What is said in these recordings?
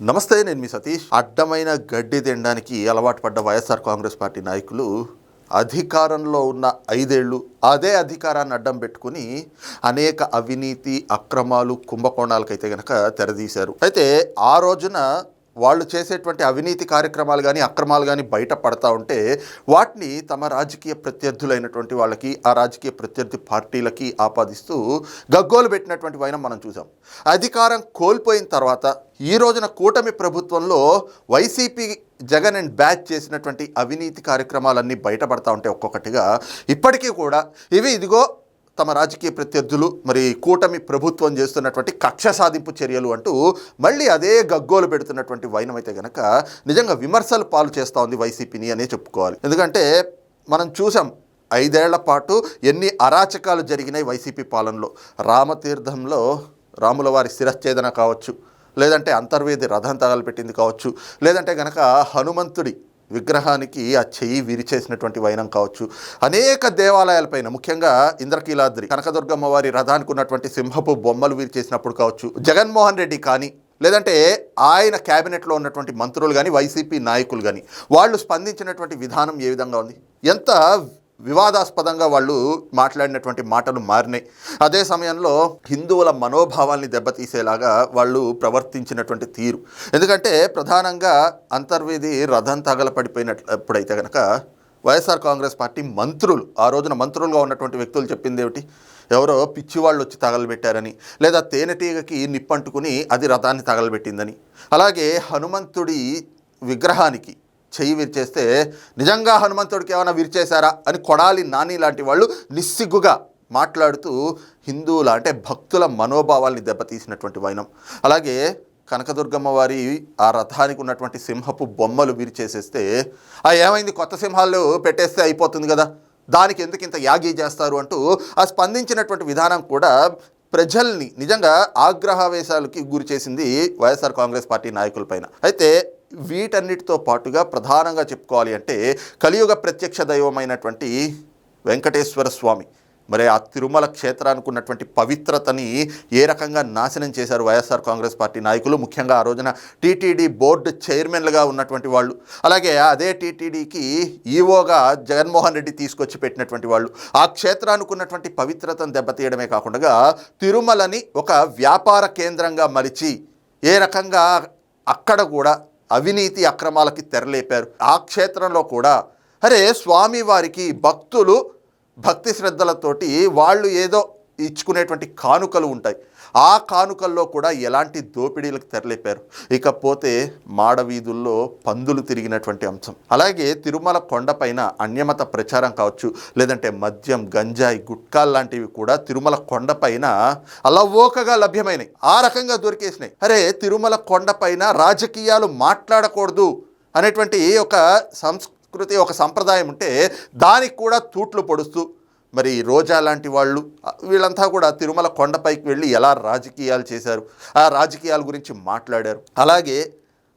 నమస్తే నేను మీ సతీష్. అడ్డమైన గడ్డి తినడానికి అలవాటు పడ్డ వైఎస్ఆర్ కాంగ్రెస్ పార్టీ నాయకులు అధికారంలో ఉన్న ఐదేళ్ళు అదే అధికారాన్ని అడ్డం పెట్టుకుని అనేక అవినీతి అక్రమాలు కుంభకోణాలకైతే గనక తెరదీశారు. అయితే ఆ రోజున వాళ్ళు చేసేటువంటి అవినీతి కార్యక్రమాలు కానీ అక్రమాలు కానీ బయట పడతా ఉంటే వాటిని తమ రాజకీయ ప్రత్యర్థులైనటువంటి వాళ్ళకి ఆ రాజకీయ ప్రత్యర్థి పార్టీలకి ఆపాదిస్తూ గగ్గోలు పెట్టినటువంటి వైనం మనం చూసాం. అధికారం కోల్పోయిన తర్వాత ఈ రోజున కూటమి ప్రభుత్వంలో వైసీపీ జగన్ అండ్ బ్యాచ్ చేసినటువంటి అవినీతి కార్యక్రమాలన్నీ బయటపడతా ఉంటే ఒక్కొక్కటిగా ఇప్పటికీ కూడా ఇవి ఇదిగో తమ రాజకీయ ప్రత్యర్థులు మరి కూటమి ప్రభుత్వం చేస్తున్నటువంటి కక్ష సాధింపు చర్యలు అంటూ మళ్ళీ అదే గగ్గోలు పెడుతున్నటువంటి వైనం అయితే నిజంగా విమర్శలు పాలు చేస్తూ ఉంది వైసీపీని అనే చెప్పుకోవాలి. ఎందుకంటే మనం చూసాం ఐదేళ్ళ పాటు ఎన్ని అరాచకాలు జరిగినాయి వైసీపీ పాలనలో. రామతీర్థంలో రాముల వారి శిరశ్ఛేదన కావచ్చు లేదంటే అంతర్వేది రథం తగలపెట్టింది కావచ్చు లేదంటే గనక హనుమంతుడి విగ్రహానికి ఆ చెయ్యి విరిచేసినటువంటి వైనం కావచ్చు. అనేక దేవాలయాలపైన ముఖ్యంగా ఇంద్రకీలాద్రి కనకదుర్గమ్మ వారి రథానికి ఉన్నటువంటి సింహపు బొమ్మలు విరిచేసినప్పుడు కావచ్చు జగన్మోహన్ రెడ్డి కానీ లేదంటే ఆయన క్యాబినెట్లో ఉన్నటువంటి మంత్రులు కానీ వైసీపీ నాయకులు కానీ వాళ్ళు స్పందించినటువంటి విధానం ఏ విధంగా ఉంది? ఎంత వివాదాస్పదంగా వాళ్ళు మాట్లాడినటువంటి మాటలు మారినాయి. అదే సమయంలో హిందువుల మనోభావాల్ని దెబ్బతీసేలాగా వాళ్ళు ప్రవర్తించినటువంటి తీరు. ఎందుకంటే ప్రధానంగా అంతర్వేది రథం తగలపడిపోయినప్పుడైతే కనుక వైఎస్ఆర్ కాంగ్రెస్ పార్టీ మంత్రులు ఆ రోజున మంత్రులుగా ఉన్నటువంటి వ్యక్తులు చెప్పింది ఏమిటి? ఎవరో పిచ్చివాళ్ళు వచ్చి తగలబెట్టారని లేదా తేనెటీగకి నిప్పంటుకుని అది రథాన్ని తగలబెట్టిందని. అలాగే హనుమంతుడి విగ్రహానికి చెయ్యి విరిచేస్తే నిజంగా హనుమంతుడికి ఏమైనా విరిచేశారా అని కొడాలి నాని లాంటి వాళ్ళు నిస్సిగ్గుగా మాట్లాడుతూ హిందువుల అంటే భక్తుల మనోభావాల్ని దెబ్బతీసినటువంటి వైనం. అలాగే కనకదుర్గమ్మ వారి ఆ రథానికి ఉన్నటువంటి సింహపు బొమ్మలు విరిచేసేస్తే ఆ ఏమైంది? కొత్త సింహాలు పెట్టేస్తే అయిపోతుంది కదా. దానికి ఎందుకు ఇంత యాగి చేస్తారు? అంటూ ఆ స్పందించినటువంటి విధానం కూడా ప్రజల్ని నిజంగా ఆగ్రహావేశాలకి గురి చేసింది వైఎస్ఆర్ కాంగ్రెస్ పార్టీ నాయకులపైన అయితే వీటన్నిటితో పాటుగా ప్రధానంగా చెప్పుకోవాలి అంటే కలియుగ ప్రత్యక్ష దైవమైనటువంటి వెంకటేశ్వర స్వామి. మరి ఆ తిరుమల క్షేత్రానికి ఉన్నటువంటి పవిత్రతని ఏ రకంగా నాశనం చేశారు వైఎస్ఆర్ కాంగ్రెస్ పార్టీ నాయకులు? ముఖ్యంగా ఆ రోజున టీటీడీ బోర్డు చైర్మన్లుగా ఉన్నటువంటి వాళ్ళు అలాగే అదే టీటీడీకి ఈవోగా జగన్మోహన్ రెడ్డి తీసుకొచ్చి పెట్టినటువంటి వాళ్ళు. ఆ క్షేత్రానికి ఉన్నటువంటి పవిత్రతను దెబ్బతీయడమే కాకుండా తిరుమలని ఒక వ్యాపార కేంద్రంగా మలిచి ఏ రకంగా అక్కడ కూడా అవినీతి అక్రమాలకి తెరలేపారు. ఆ క్షేత్రంలో కూడా అరే స్వామి వారికి భక్తులు భక్తి శ్రద్ధలతోటి వాళ్ళు ఏదో ఇచ్చుకునేటువంటి కానుకలు ఉంటాయి. ఆ కానుకల్లో కూడా ఎలాంటి దోపిడీలకు తెరలేపారు? ఇకపోతే మాడవీధుల్లో పందులు తిరిగినటువంటి అంశం. అలాగే తిరుమల కొండపైన అన్యమత ప్రచారం కావచ్చు లేదంటే మద్యం గంజాయి గుట్కాల్ లాంటివి కూడా తిరుమల కొండపైన అలవోకగా లభ్యమైనవి ఆ రకంగా దొరికేసినాయి. అరే తిరుమల కొండపైన రాజకీయాలు మాట్లాడకూడదు అనేటువంటి ఒక సంస్కృతి ఒక సంప్రదాయం ఉంటే దానికి కూడా తూట్లు పొడుస్తూ మరి రోజా లాంటి వాళ్ళు వీళ్ళంతా కూడా తిరుమల కొండపైకి వెళ్ళి ఎలా రాజకీయాలు చేశారు ఆ రాజకీయాల గురించి మాట్లాడారు. అలాగే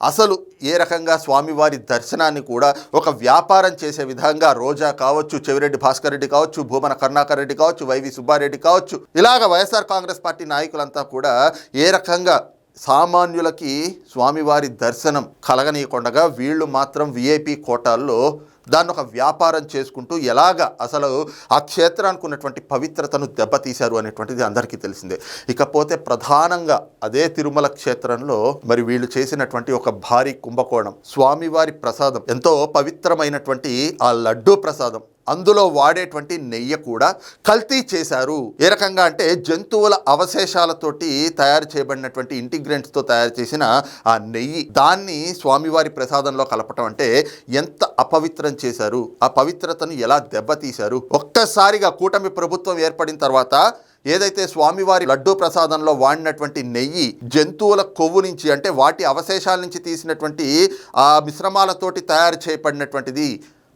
అసలు ఏ రకంగా స్వామివారి దర్శనాన్ని కూడా ఒక వ్యాపారం చేసే విధంగా రోజా కావచ్చు చెవిరెడ్డి భాస్కర్ రెడ్డి కావచ్చు భూమన కరుణాకర్ రెడ్డి కావచ్చు వైవి సుబ్బారెడ్డి కావచ్చు ఇలాగ వైఎస్ఆర్ కాంగ్రెస్ పార్టీ నాయకులంతా కూడా ఏ రకంగా సామాన్యులకి స్వామివారి దర్శనం కలగనీయకుండగా వీళ్ళు మాత్రం విఐపి కోటాల్లో దాన్ని ఒక వ్యాపారం చేసుకుంటూ ఎలాగ అసలు ఆ క్షేత్రానికి ఉన్నటువంటి పవిత్రతను దెబ్బతీశారు అనేటువంటిది అందరికీ తెలిసిందే. ఇకపోతే ప్రధానంగా అదే తిరుమల క్షేత్రంలో మరి వీళ్ళు చేసినటువంటి ఒక భారీ కుంభకోణం స్వామివారి ప్రసాదం ఎంతో పవిత్రమైనటువంటి ఆ లడ్డూ ప్రసాదం అందులో వాడేటువంటి నెయ్యి కూడా కల్తీ చేశారు. ఏ రకంగా అంటే జంతువుల అవశేషాలతోటి తయారు చేయబడినటువంటి ఇంటిగ్రెంట్స్తో తయారు చేసిన ఆ నెయ్యి. దాన్ని స్వామివారి ప్రసాదంలో కలపటం అంటే ఎంత అపవిత్రం చేశారు. ఆ పవిత్రతను ఎలా దెబ్బతీశారు. ఒక్కసారిగా కూటమి ప్రభుత్వం ఏర్పడిన తర్వాత ఏదైతే స్వామివారి లడ్డూ ప్రసాదంలో వాడినటువంటి నెయ్యి జంతువుల కొవ్వు నుంచి అంటే వాటి అవశేషాల నుంచి తీసినటువంటి ఆ మిశ్రమాలతోటి తయారు చేయబడినటువంటిది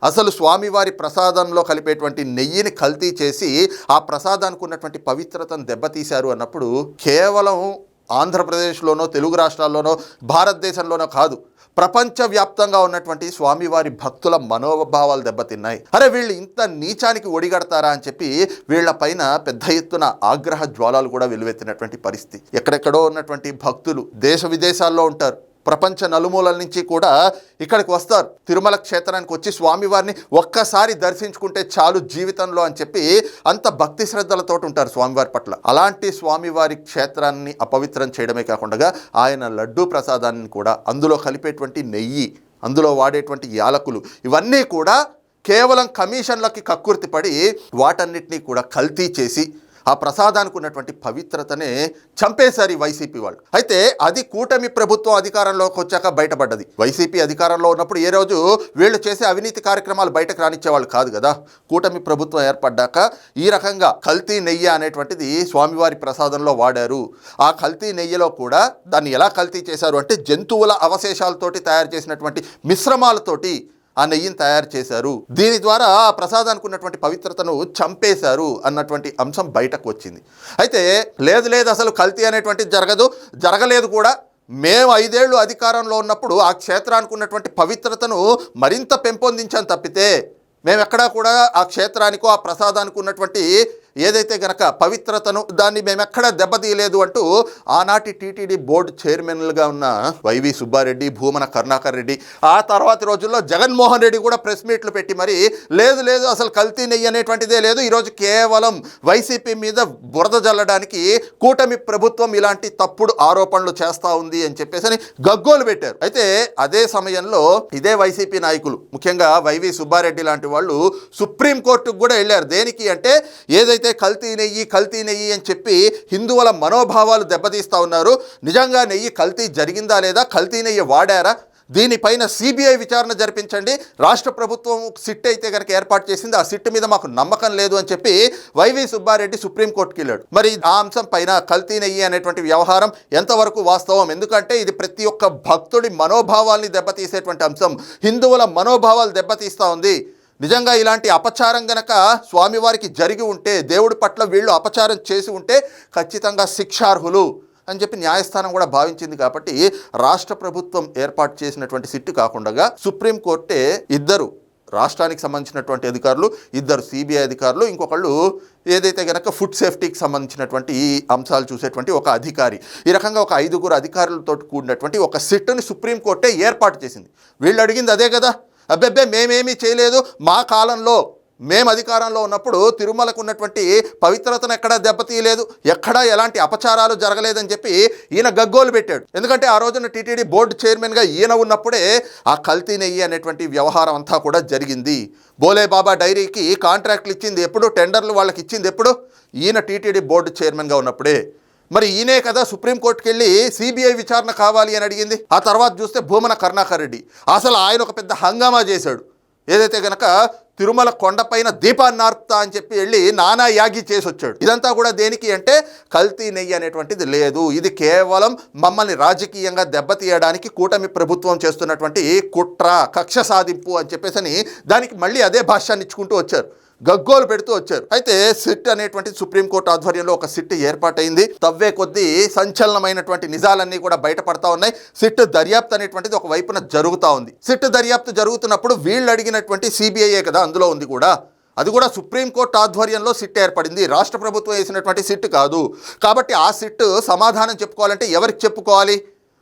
అసలు స్వామివారి ప్రసాదంలో కలిపేటువంటి నెయ్యిని కల్తీ చేసి ఆ ప్రసాదానికి ఉన్నటువంటి పవిత్రతను దెబ్బతీశారు అన్నప్పుడు కేవలం ఆంధ్రప్రదేశ్లోనో తెలుగు రాష్ట్రాల్లోనో భారతదేశంలోనో కాదు ప్రపంచవ్యాప్తంగా ఉన్నటువంటి స్వామివారి భక్తుల మనోభావాలు దెబ్బతిన్నాయి. అరే వీళ్ళు ఇంత నీచానికి ఒడిగడతారా అని చెప్పి వీళ్ళపైన పెద్ద ఎత్తున ఆగ్రహ జ్వాలాలు కూడా వెలువెత్తినటువంటి పరిస్థితి. ఎక్కడెక్కడో ఉన్నటువంటి భక్తులు దేశ విదేశాల్లో ఉంటారు. ప్రపంచ నలుమూలల నుంచి కూడా ఇక్కడికి వస్తారు. తిరుమల క్షేత్రానికి వచ్చి స్వామివారిని ఒక్కసారి దర్శించుకుంటే చాలు జీవితంలో అని చెప్పి అంత భక్తి శ్రద్ధలతో ఉంటారు స్వామివారి పట్ల. అలాంటి స్వామివారి క్షేత్రాన్ని అపవిత్రం చేయడమే కాకుండా ఆయన లడ్డూ ప్రసాదాన్ని కూడా అందులో కలిపేటువంటి నెయ్యి అందులో వాడేటువంటి యాలకులు ఇవన్నీ కూడా కేవలం కమిషన్లకి కక్కుర్తిపడి వాటన్నిటినీ కూడా కల్తీ చేసి ఆ ప్రసాదానికి ఉన్నటువంటి పవిత్రతనే చంపేశారు ఈ వైసీపీ వాళ్ళు. అయితే అది కూటమి ప్రభుత్వం అధికారంలోకి వచ్చాక బయటపడ్డది. వైసీపీ అధికారంలో ఉన్నప్పుడు ఏ రోజు వీళ్ళు చేసే అవినీతి కార్యక్రమాలు బయటకు రానిచ్చేవాళ్ళు కాదు కదా. కూటమి ప్రభుత్వం ఏర్పడ్డాక ఈ రకంగా కల్తీ నెయ్యి అనేటువంటిది స్వామివారి ప్రసాదంలో వాడారు. ఆ కల్తీ నెయ్యిలో కూడా దాన్ని ఎలా కల్తీ చేశారు అంటే జంతువుల అవశేషాలతోటి తయారు చేసినటువంటి మిశ్రమాలతోటి ఆ నెయ్యిని తయారు చేశారు. దీని ద్వారా ఆ ప్రసాదానికి ఉన్నటువంటి పవిత్రతను చంపేశారు అన్నటువంటి అంశం బయటకు వచ్చింది. అయితే లేదు లేదు అసలు కల్తీ అనేటువంటిది జరగదు. జరగలేదు కూడా. మేము ఐదేళ్ళు అధికారంలో ఉన్నప్పుడు ఆ క్షేత్రానికి ఉన్నటువంటి పవిత్రతను మరింత పెంపొందించాం తప్పితే మేము ఎక్కడా కూడా ఆ క్షేత్రానికో ఆ ప్రసాదానికి ఉన్నటువంటి ఏదైతే గనక పవిత్రతను దాన్ని మేము దెబ్బతీయలేదు అంటూ ఆనాటి టీటీడీ బోర్డు చైర్మన్లుగా ఉన్న వైవి సుబ్బారెడ్డి భూమన కరుణాకర్ రెడ్డి ఆ తర్వాతి రోజుల్లో జగన్మోహన్ రెడ్డి కూడా ప్రెస్ మీట్లు పెట్టి మరి లేదు లేదు అసలు కల్తీ నెయ్యి అనేటువంటిదే లేదు. ఈరోజు కేవలం వైసీపీ మీద బురద జల్లడానికి కూటమి ప్రభుత్వం ఇలాంటి తప్పుడు ఆరోపణలు చేస్తూ ఉంది అని చెప్పేసి అని గగ్గోలు పెట్టారు. అయితే అదే సమయంలో ఇదే వైసీపీ నాయకులు ముఖ్యంగా వైవి సుబ్బారెడ్డి లాంటి వాళ్ళు సుప్రీంకోర్టుకు కూడా వెళ్ళారు. దేనికి అంటే ఏదైతే కల్తీ నెయ్యి కల్తీ నెయ్యి అని చెప్పి హిందువుల మనోభావాలు దెబ్బతీస్తూ ఉన్నారు నిజంగా నెయ్యి కల్తీ జరిగిందా లేదా కల్తీ నెయ్యి వాడారా? దీనిపైన సిబిఐ విచారణ జరిపించండి. రాష్ట్ర ప్రభుత్వం సిట్ అయితే కనుక ఏర్పాటు చేసింది ఆ సిట్ మీద మాకు నమ్మకం లేదు అని చెప్పి వైవి సుబ్బారెడ్డి సుప్రీంకోర్టుకి వెళ్ళాడు. మరి ఆ అంశం పైన కల్తీ నెయ్యి అనేటువంటి వ్యవహారం ఎంతవరకు వాస్తవం? ఎందుకంటే ఇది ప్రతి ఒక్క భక్తుడి మనోభావాల్ని దెబ్బతీసేటువంటి అంశం. హిందువుల మనోభావాలు దెబ్బతీస్తూ ఉంది. నిజంగా ఇలాంటి అపచారం గనక స్వామివారికి జరిగి ఉంటే దేవుడి పట్ల వీళ్ళు అపచారం చేసి ఉంటే ఖచ్చితంగా శిక్షార్హులు అని చెప్పి న్యాయస్థానం కూడా భావించింది కాబట్టి రాష్ట్ర ప్రభుత్వం ఏర్పాటు చేసినటువంటి సిట్టు కాకుండా సుప్రీంకోర్టే ఇద్దరు రాష్ట్రానికి సంబంధించినటువంటి అధికారులు ఇద్దరు సిబిఐ అధికారులు ఇంకొకళ్ళు ఏదైతే గనక ఫుడ్ సేఫ్టీకి సంబంధించినటువంటి ఈ అంశాలు చూసేటువంటి ఒక అధికారి. ఈ రకంగా ఒక ఐదుగురు అధికారులతో కూడినటువంటి ఒక సిట్టుని సుప్రీంకోర్టే ఏర్పాటు చేసింది. వీళ్ళు అడిగింది అదే కదా? అబ్బెబ్బే మేమేమీ చేయలేదు. మా కాలంలో మేము అధికారంలో ఉన్నప్పుడు తిరుమలకు ఉన్నటువంటి పవిత్రతను ఎక్కడా దెబ్బతీయలేదు. ఎక్కడా ఎలాంటి అపచారాలు జరగలేదని చెప్పి ఈయన గగ్గోలు పెట్టాడు. ఎందుకంటే ఆ రోజున టీటీడీ బోర్డు చైర్మన్గా ఈయన ఉన్నప్పుడే ఆ కల్తీ నెయ్యి అనేటువంటి వ్యవహారం అంతా కూడా జరిగింది. బోలే బాబా డైరీకి కాంట్రాక్ట్లు ఇచ్చింది ఎప్పుడు? టెండర్లు వాళ్ళకి ఇచ్చింది ఎప్పుడు? ఈయన టీటీడీ బోర్డు చైర్మన్గా ఉన్నప్పుడే. మరి ఈయనే కదా సుప్రీంకోర్టుకి వెళ్ళి సిబిఐ విచారణ కావాలి అని అడిగింది. ఆ తర్వాత చూస్తే భూమన కరుణాకర్ రెడ్డి. అసలు ఆయన ఒక పెద్ద హంగామా చేశాడు. ఏదైతే గనక తిరుమల కొండపైన దీపాన్ని నార్పుతా అని చెప్పి వెళ్ళి నానా యాగి చేసి వచ్చాడు ఇదంతా కూడా దేనికి అంటే కల్తీ నెయ్యి అనేటువంటిది లేదు. ఇది కేవలం మమ్మల్ని రాజకీయంగా దెబ్బతీయడానికి కూటమి ప్రభుత్వం చేస్తున్నటువంటి కుట్ర కక్ష సాధింపు అని చెప్పేసి దానికి మళ్ళీ అదే భాష్యాన్ని ఇచ్చుకుంటూ వచ్చారు. గగ్గోలు పెడుతూ వచ్చారు. అయితే సిట్ అనేటువంటి సుప్రీంకోర్టు ఆధ్వర్యంలో ఒక సిట్ ఏర్పాటైంది. తవ్వే కొద్దీ సంచలనమైనటువంటి నిజాలన్నీ కూడా బయటపడతా ఉన్నాయి. సిట్ దర్యాప్తు అనేటువంటిది ఒక వైపున జరుగుతూ ఉంది. సిట్ దర్యాప్తు జరుగుతున్నప్పుడు వీళ్ళు అడిగినటువంటి సిబిఐఏ కదా అందులో ఉంది కూడా. అది కూడా సుప్రీంకోర్టు ఆధ్వర్యంలో సిట్ ఏర్పడింది. రాష్ట్ర ప్రభుత్వం వేసినటువంటి సిట్ కాదు. కాబట్టి ఆ సిట్ సమాధానం చెప్పుకోవాలంటే ఎవరికి చెప్పుకోవాలి?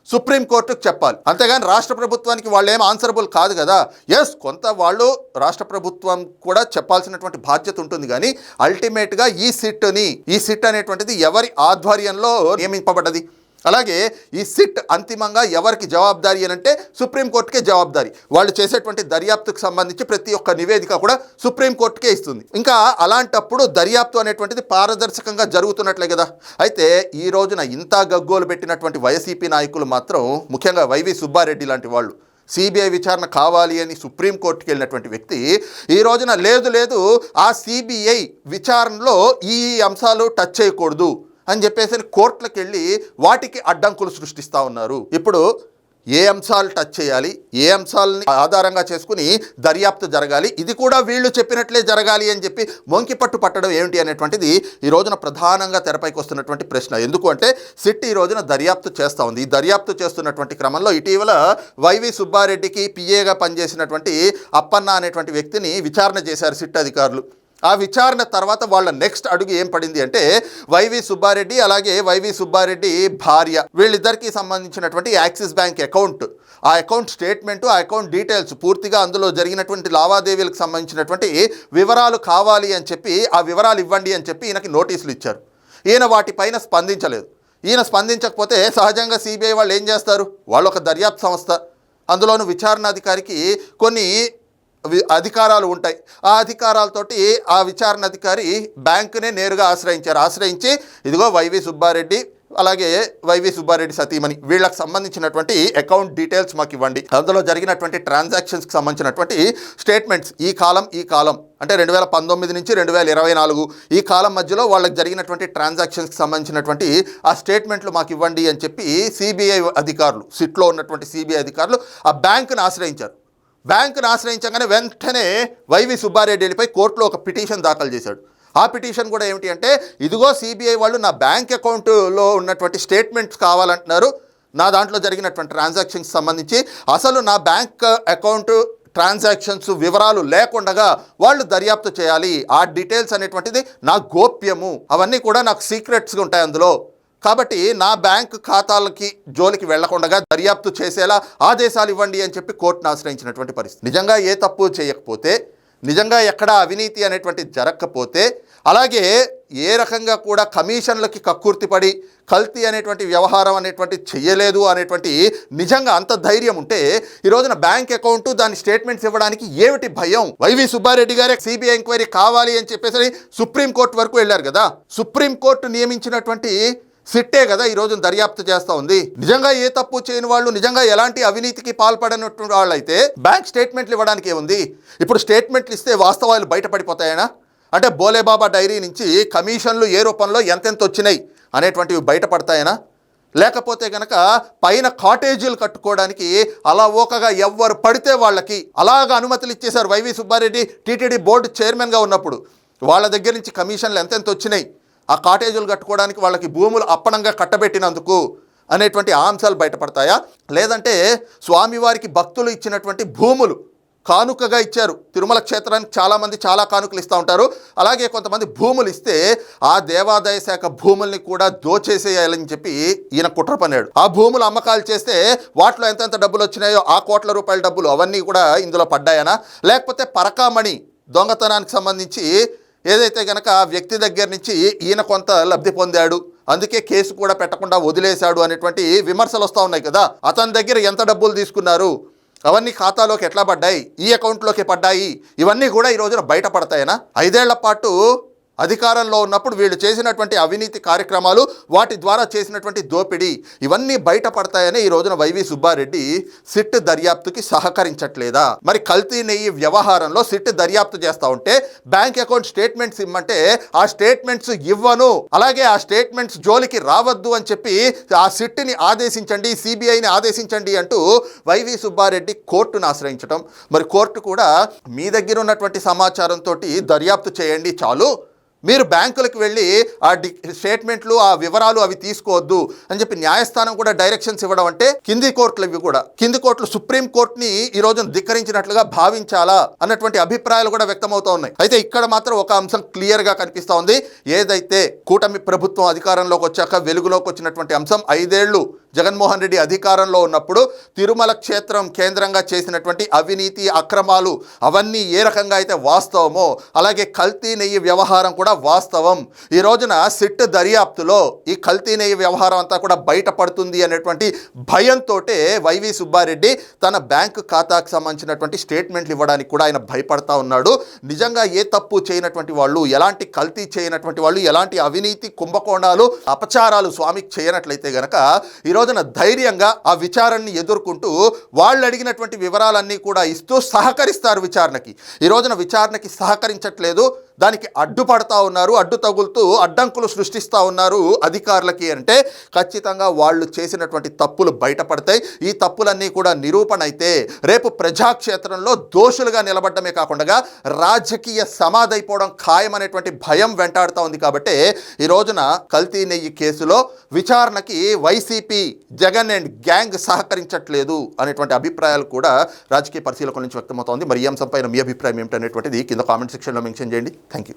సుప్రీంకోర్టుకు చెప్పాలి. అంతేగాని రాష్ట్ర ప్రభుత్వానికి వాళ్ళు ఏం ఆన్సరబుల్ కాదు కదా. ఎస్ కొంత వాళ్ళు రాష్ట్ర ప్రభుత్వం కూడా చెప్పాల్సినటువంటి బాధ్యత ఉంటుంది కానీ అల్టిమేట్గా ఈ సిట్ని ఈ సిట్ అనేటువంటిది ఎవరి ఆధ్వర్యంలో నియమింపబడ్డది? అలాగే ఈ సిట్ అంతిమంగా ఎవరికి జవాబుదారీ అని అంటే సుప్రీంకోర్టుకే జవాబుదారీ. వాళ్ళు చేసేటువంటి దర్యాప్తుకు సంబంధించి ప్రతి ఒక్క నివేదిక కూడా సుప్రీంకోర్టుకే ఇస్తుంది. ఇంకా అలాంటప్పుడు దర్యాప్తు అనేటువంటిది పారదర్శకంగా జరుగుతున్నట్లే కదా. అయితే ఈ రోజున ఇంత గగ్గోలు పెట్టినటువంటి వైసీపీ నాయకులు మాత్రం ముఖ్యంగా వైవి సుబ్బారెడ్డి లాంటి వాళ్ళు సిబిఐ విచారణ కావాలి అని సుప్రీంకోర్టుకి వెళ్ళినటువంటి వ్యక్తి ఈ రోజున లేదు లేదు ఆ సిబిఐ విచారణలో ఈ అంశాలు టచ్ చేయకూడదు. అని చెప్పేసి కోర్టులకు వెళ్ళి వాటికి అడ్డంకులు సృష్టిస్తూ ఉన్నారు. ఇప్పుడు ఏ అంశాలు టచ్ చేయాలి ఏ అంశాలని ఆధారంగా చేసుకుని దర్యాప్తు జరగాలి ఇది కూడా వీళ్ళు చెప్పినట్లే జరగాలి అని చెప్పి మొంకి పట్టు పట్టడం ఏమిటి అనేటువంటిది ఈ రోజున ప్రధానంగా తెరపైకి వస్తున్నటువంటి ప్రశ్న. ఎందుకు అంటే సిట్ ఈ రోజున దర్యాప్తు చేస్తూ ఉంది. ఈ దర్యాప్తు చేస్తున్నటువంటి క్రమంలో ఇటీవల వైవి సుబ్బారెడ్డికి పిఏగా పనిచేసినటువంటి అప్పన్న అనేటువంటి వ్యక్తిని విచారణ చేశారు సిట్ అధికారులు. ఆ విచారణ తర్వాత వాళ్ళ నెక్స్ట్ అడుగు ఏం పడింది అంటే వైవి సుబ్బారెడ్డి అలాగే వైవి సుబ్బారెడ్డి భార్య. వీళ్ళిద్దరికీ సంబంధించినటువంటి యాక్సిస్ బ్యాంక్ అకౌంట్. ఆ అకౌంట్ స్టేట్మెంట్ ఆ అకౌంట్ డీటెయిల్స్ పూర్తిగా అందులో జరిగినటువంటి లావాదేవీలకు సంబంధించినటువంటి వివరాలు కావాలి అని చెప్పి ఆ వివరాలు ఇవ్వండి అని చెప్పి ఈయనకి నోటీసులు ఇచ్చారు. ఈయన వాటిపైన స్పందించలేదు. ఈయన స్పందించకపోతే సహజంగా సిబిఐ వాళ్ళు ఏం చేస్తారు? వాళ్ళు ఒక దర్యాప్తు సంస్థ. అందులోను విచారణాధికారికి కొన్ని అధికారాలు ఉంటాయి. ఆ అధికారాలతోటి ఆ విచారణ అధికారి బ్యాంకునే నేరుగా ఆశ్రయించారు. ఆశ్రయించి ఇదిగో వైవి సుబ్బారెడ్డి అలాగే వైవి సుబ్బారెడ్డి సతీమణి వీళ్ళకి సంబంధించినటువంటి అకౌంట్ డీటెయిల్స్ మాకు ఇవ్వండి. అందులో జరిగినటువంటి ట్రాన్సాక్షన్స్కి సంబంధించినటువంటి స్టేట్మెంట్స్ ఈ కాలం ఈ కాలం అంటే రెండు వేల పంతొమ్మిది నుంచి రెండు వేల ఇరవై నాలుగు ఈ కాలం మధ్యలో వాళ్ళకి జరిగినటువంటి ట్రాన్సాక్షన్స్కి సంబంధించినటువంటి ఆ స్టేట్మెంట్లు మాకు ఇవ్వండి అని చెప్పి సిబిఐ అధికారులు సిట్లో ఉన్నటువంటి సిబిఐ అధికారులు ఆ బ్యాంకును ఆశ్రయించారు. బ్యాంకును ఆశ్రయించగానే వెంటనే వైవి సుబ్బారెడ్డి వెళ్ళిపోయి కోర్టులో ఒక పిటిషన్ దాఖలు చేశాడు. ఆ పిటిషన్ కూడా ఏమిటి అంటే ఇదిగో సిబిఐ వాళ్ళు నా బ్యాంక్ అకౌంట్లో ఉన్నటువంటి స్టేట్మెంట్స్ కావాలంటున్నారు. నా దాంట్లో జరిగినటువంటి ట్రాన్సాక్షన్స్ సంబంధించి అసలు నా బ్యాంక్ అకౌంట్ ట్రాన్సాక్షన్స్ వివరాలు లేకుండగా వాళ్ళు దర్యాప్తు చేయాలి. ఆ డీటెయిల్స్ అనేటువంటిది నా గోప్యము. అవన్నీ కూడా నాకు సీక్రెట్స్గా ఉంటాయి అందులో. కాబట్టి నా బ్యాంక్ ఖాతాలకి జోలికి వెళ్ళకుండా దర్యాప్తు చేసేలా ఆదేశాలు ఇవ్వండి అని చెప్పి కోర్టును ఆశ్రయించినటువంటి పరిస్థితి. నిజంగా ఏ తప్పు చేయకపోతే నిజంగా ఎక్కడ అవినీతి అనేటువంటి జరగకపోతే అలాగే ఏ రకంగా కూడా కమిషన్లకి కక్కుర్తిపడి కల్తీ అనేటువంటి వ్యవహారం అనేటువంటి చెయ్యలేదు అనేటువంటి నిజంగా అంత ధైర్యం ఉంటే ఈ రోజున బ్యాంక్ అకౌంట్ దాని స్టేట్మెంట్స్ ఇవ్వడానికి ఏమిటి భయం? వైవి సుబ్బారెడ్డి గారే సిబిఐ ఎంక్వైరీ కావాలి అని చెప్పేసి సుప్రీంకోర్టు వరకు వెళ్ళారు కదా? సుప్రీంకోర్టు నియమించినటువంటి సిట్టే కదా ఈరోజు దర్యాప్తు చేస్తూ ఉంది. నిజంగా ఏ తప్పు చేయని వాళ్ళు నిజంగా ఎలాంటి అవినీతికి పాల్పడనటువంటి వాళ్ళు అయితే బ్యాంక్ స్టేట్మెంట్లు ఇవ్వడానికి ఏముంది? ఇప్పుడు స్టేట్మెంట్లు ఇస్తే వాస్తవాలు బయటపడిపోతాయనా? అంటే బోలేబాబా డైరీ నుంచి కమిషన్లు ఏ రూపంలో ఎంతెంత వచ్చినాయి అనేటువంటివి బయటపడతాయనా? లేకపోతే గనక పైన కాటేజీలు కట్టుకోవడానికి అలా ఓకగా ఎవ్వరు పడితే వాళ్ళకి అలాగ అనుమతులు ఇచ్చేశారు వైవి సుబ్బారెడ్డి టీటీడీ బోర్డు చైర్మన్గా ఉన్నప్పుడు. వాళ్ళ దగ్గర నుంచి కమిషన్లు ఎంతెంత వచ్చినాయి? ఆ కాటేజీలు కట్టుకోవడానికి వాళ్ళకి భూములు అప్పనంగా కట్టబెట్టినందుకు అనేటువంటి అంశాలు బయటపడతాయా? లేదంటే స్వామివారికి భక్తులు ఇచ్చినటువంటి భూములు కానుకగా ఇచ్చారు. తిరుమల క్షేత్రానికి చాలామంది చాలా కానుకలు ఇస్తూ ఉంటారు. అలాగే కొంతమంది భూములు ఇస్తే ఆ దేవాదాయ శాఖ భూముల్ని కూడా దోచేసేయాలని చెప్పి ఈయన కుట్ర పన్నాడు. ఆ భూములు అమ్మకాలు చేస్తే వాటిలో ఎంతెంత డబ్బులు వచ్చినాయో ఆ కోట్ల రూపాయల డబ్బులు అవన్నీ కూడా ఇందులో పడ్డాయనా? లేకపోతే పరకామణి దొంగతనానికి సంబంధించి ఏదైతే గనక ఆ వ్యక్తి దగ్గర నుంచి ఈయన కొంత లబ్ధి పొందాడు అందుకే కేసు కూడా పెట్టకుండా వదిలేశాడు అనేటువంటి విమర్శలు వస్తూ ఉన్నాయి కదా. అతని దగ్గర ఎంత డబ్బులు తీసుకున్నారు? అవన్నీ ఖాతాలోకి ఎట్లా పడ్డాయి? ఈ అకౌంట్లోకి పడ్డాయి? ఇవన్నీ కూడా ఈ రోజున బయటపడతాయనా? ఐదేళ్ళ పాటు అధికారంలో ఉన్నప్పుడు వీళ్ళు చేసినటువంటి అవినీతి కార్యక్రమాలు వాటి ద్వారా చేసినటువంటి దోపిడీ ఇవన్నీ బయటపడతాయని ఈ రోజున వైవి సుబ్బారెడ్డి సిట్ దర్యాప్తుకి సహకరించట్లేదా? మరి కల్తీ నెయ్యి వ్యవహారంలో సిట్ దర్యాప్తు చేస్తా ఉంటే బ్యాంక్ అకౌంట్ స్టేట్మెంట్స్ ఇమ్మంటే ఆ స్టేట్మెంట్స్ ఇవ్వను అలాగే ఆ స్టేట్మెంట్స్ జోలికి రావద్దు అని చెప్పి ఆ సిట్ని ఆదేశించండి సిబిఐని ఆదేశించండి అంటూ వైవి సుబ్బారెడ్డి కోర్టును ఆశ్రయించడం మరి కోర్టు కూడా మీ దగ్గర ఉన్నటువంటి సమాచారంతో దర్యాప్తు చేయండి చాలు. మీరు బ్యాంకులకు వెళ్ళి ఆ డి స్టేట్మెంట్లు ఆ వివరాలు అవి తీసుకోవద్దు అని చెప్పి న్యాయస్థానం కూడా డైరెక్షన్స్ ఇవ్వడం అంటే కింది కోర్టులు ఇవి కూడా. కింది కోర్టులు సుప్రీం కోర్టుని ఈ రోజున ధిక్కరించినట్లుగా భావించాలా అన్నటువంటి అభిప్రాయాలు కూడా వ్యక్తమవుతా ఉన్నాయి. అయితే ఇక్కడ మాత్రం ఒక అంశం క్లియర్గా కనిపిస్తూ ఉంది. ఏదైతే కూటమి ప్రభుత్వం అధికారంలోకి వచ్చాక వెలుగులోకి వచ్చినటువంటి అంశం ఐదేళ్ళు జగన్మోహన్ రెడ్డి అధికారంలో ఉన్నప్పుడు తిరుమల క్షేత్రం కేంద్రంగా చేసినటువంటి అవినీతి అక్రమాలు అవన్నీ ఏ రకంగా అయితే వాస్తవమో అలాగే కల్తీ నెయ్యి వ్యవహారం కూడా వాస్తవం. ఈ రోజున సిట్ దర్యాప్తులో ఈ కల్తీ నెయ్యి వ్యవహారం అంతా కూడా బయటపడుతుంది అనేటువంటి భయంతో వైవి సుబ్బారెడ్డి తన బ్యాంకు ఖాతాకు సంబంధించినటువంటి స్టేట్మెంట్లు ఇవ్వడానికి కూడా ఆయన భయపడతా ఉన్నాడు. నిజంగా ఏ తప్పు చేయనటువంటి వాళ్ళు ఎలాంటి కల్తీ చేయనటువంటి వాళ్ళు ఎలాంటి అవినీతి కుంభకోణాలు అపచారాలు స్వామికి చేయనట్లయితే గనక ఈరోజు రోజున ధైర్యంగా ఆ విచారణని ఎదుర్కొంటూ వాళ్ళు అడిగినటువంటి వివరాలన్నీ కూడా ఇస్తూ సహకరిస్తారు విచారణకి. ఈ రోజున విచారణకి సహకరించట్లేదు. దానికి అడ్డుపడతా ఉన్నారు అడ్డు తగులుతూ అడ్డంకులు సృష్టిస్తూ ఉన్నారు అధికారులకి అంటే ఖచ్చితంగా వాళ్ళు చేసినటువంటి తప్పులు బయటపడతాయి. ఈ తప్పులన్నీ కూడా నిరూపణ అయితే రేపు ప్రజాక్షేత్రంలో దోషులుగా నిలబడమే కాకుండా రాజకీయ సమాధైపోవడం ఖాయమనేటువంటి భయం వెంటాడుతూ ఉంది కాబట్టి ఈ రోజున కల్తీ నెయ్యి కేసులో విచారణకి వైసీపీ జగన్ అండ్ గ్యాంగ్ సహకరించట్లేదు అనేటువంటి అభిప్రాయాలు కూడా రాజకీయ పరిశీలకుల నుంచి వ్యక్తమవుతోంది మరి ఈ అంశంపైన మీ అభిప్రాయం ఏమిటనేటువంటిది కింద కామెంట్ సెక్షన్లో మెన్షన్ చేయండి. Thank you.